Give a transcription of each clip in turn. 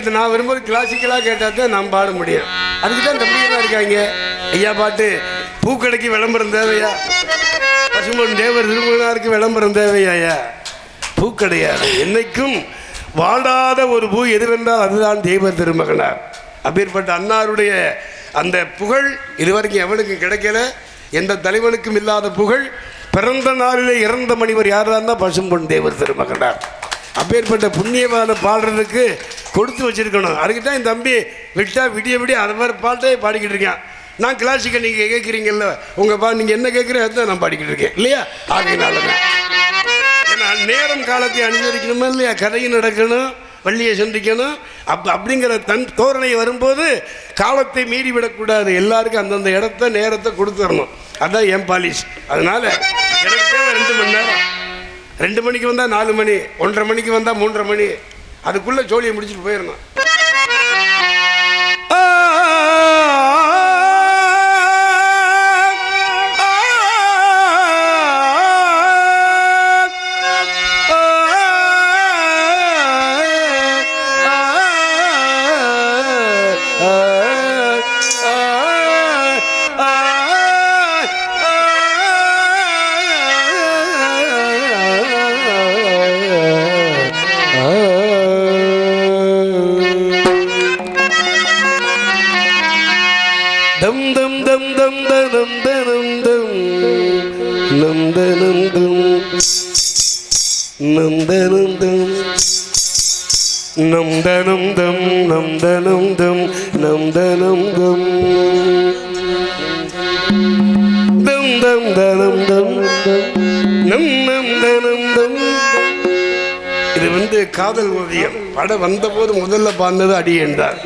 கேட்டு நான் வரும்போது கிளாசிக்கலாக கேட்டால் தான் நான் பாட முடியும். அதுக்கு தான் தம்பியெல்லாம் இருக்காங்க. ஐயா பாட்டு பூக்கடைக்கு விளம்பரம் தேவையா? பசுமன் தேவர் திருமணாருக்கு விளம்பரம் தேவையா ஐயா? பூக்கடையாது என்னைக்கும் வாடாத ஒரு பூ எதுவென்றால் அதுதான் தெய்வ திருமகனார். அப்பேற்பட்ட அன்னாருடைய அந்த புகழ் இதுவரைக்கும் எவனுக்கும் கிடைக்கல. எந்த தலைவனுக்கும் இல்லாத புகழ் பிறந்த நாளிலே இறந்த மணிவர் யாராருன்னா பசும்பொன் தேவர் திருமகனார். அப்பேற்பட்ட புண்ணியமான பாடுறதுக்கு கொடுத்து வச்சிருக்கணும். அதுக்கு தான் என் தம்பி விட்டால் விடிய விடிய அது மாதிரி பாட்டே பாடிக்கிட்டு இருக்கேன். நான் கிளாசிக்கல் நீங்கள் கேட்குறீங்கல்ல உங்கள் பா நீங்கள் என்ன கேட்குறீங்க அதுதான் நான் பாடிக்கிட்டு இருக்கேன். இல்லையா? ஆகையினால ஏன்னா நேரம் காலத்தை அனுசரிக்கணுமா இல்லையா? கதையும் நடக்கணும் வள்ளியை சந்திக்கணும். அப் அப்படிங்கிற தன் தோரணை வரும்போது காலத்தை மீறிவிடக்கூடாது எல்லாருக்கும் அந்தந்த இடத்த நேரத்தை கொடுத்துடணும் அதுதான் என் பாலிஷ் அதனால் எனக்கு தேவை ரெண்டு மணி நேரம். ரெண்டு மணிக்கு வந்தால் நாலு மணி ஒன்றரை மணிக்கு வந்தால் மூன்றரை மணி. அதுக்குள்ளே ஜோலியை முடிச்சுட்டு போயிடணும் தம் தம் தம் தம் தம். நம் தனம் தம். நம் தனம் தம். நம் தனம் தம் நம் தனம் தம் நம் தனம் தம். தம் தம் தனம் தம். நம் நம் தனம் தம். இது வந்து காதல் ஓவியம் படம் வந்தபோது முதல்ல பாடினது அடி என்றார்.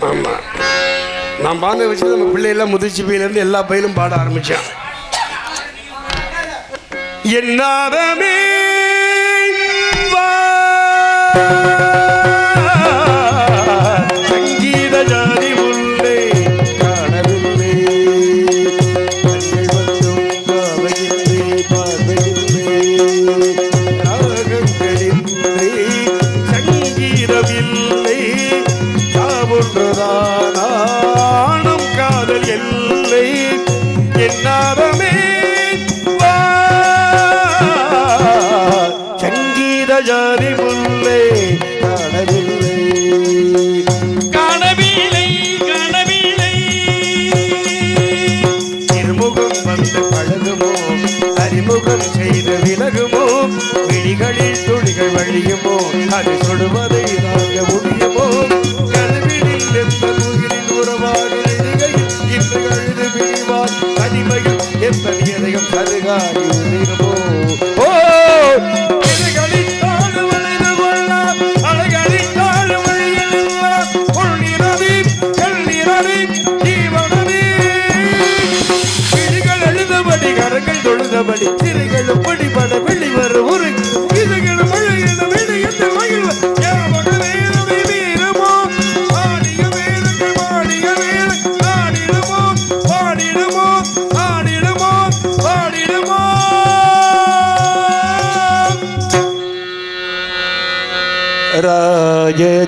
ஆமாம் நான் பாந்த வச்சு நம்ம பிள்ளையெல்லாம் முதிர்ச்சி பையிலேருந்து எல்லா பையிலும் பாட ஆரம்பித்தேன் என்னாதமே வா. ஜாதி முல்லை காணவில்லை. காணவில்லை காணவில்லை. திருமுகம் வந்து பழகுமோ? அறிமுகம் செய்து விலகுமோ? விழிகளில் துளிகள் வழியுமோ? அது சொல்வதை தாங்க முடியுமோ? கல்வினில் எந்த முகிலில் உறவாக தனிமையில் எந்த இதயம் ஓ!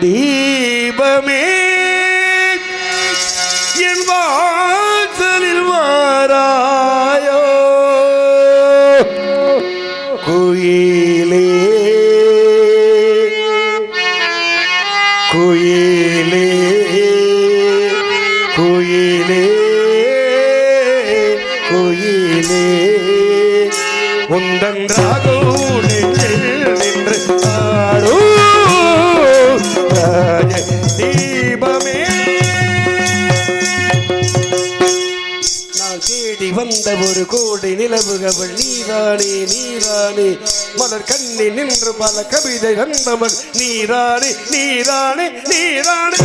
ராஜதீபமே என் வாசலில் வாராயோ? குயிலே குயிலே குயிலே குயிலே. உந்தன் ராகோடு நின்று ஆடோ ராஜ தீபமே. நான் தேடி வந்த ஒரு கோடி நிலவுகவள் நீதானே நீதானே மலர் கண்ணி நின்று பல கவிதை கண்டவள் நீதானே நீதானே நீதானே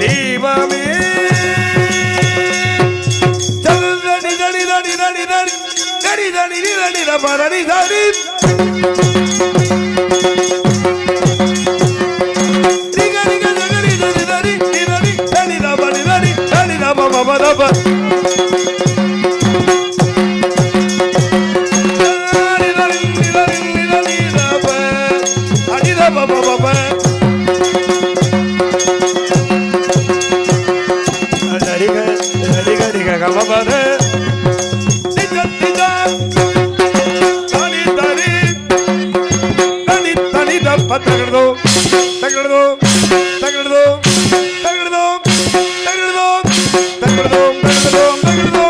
தெய்வமே. தடி தடி தடி தடி தடி தடி தடி தடி தடி ತಗಡ್ದು ತಗಡ್ದು ತಗಡ್ದು ತಗಡ್ದು ತಗಡ್ದು ತಗಡ್ದು ತಗಡ್ದು ತಗಡ್ದು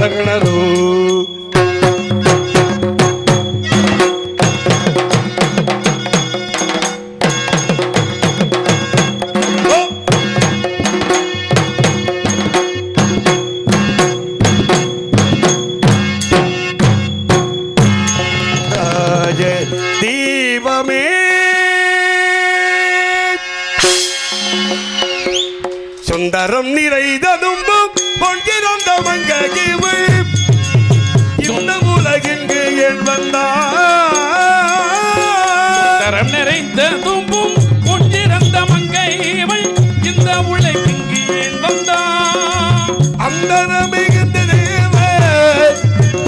தகணரு நெஞ்ச தீபமே. சுந்தரம் நிறைததும் பொன்கிறந்த மங்ககிவள்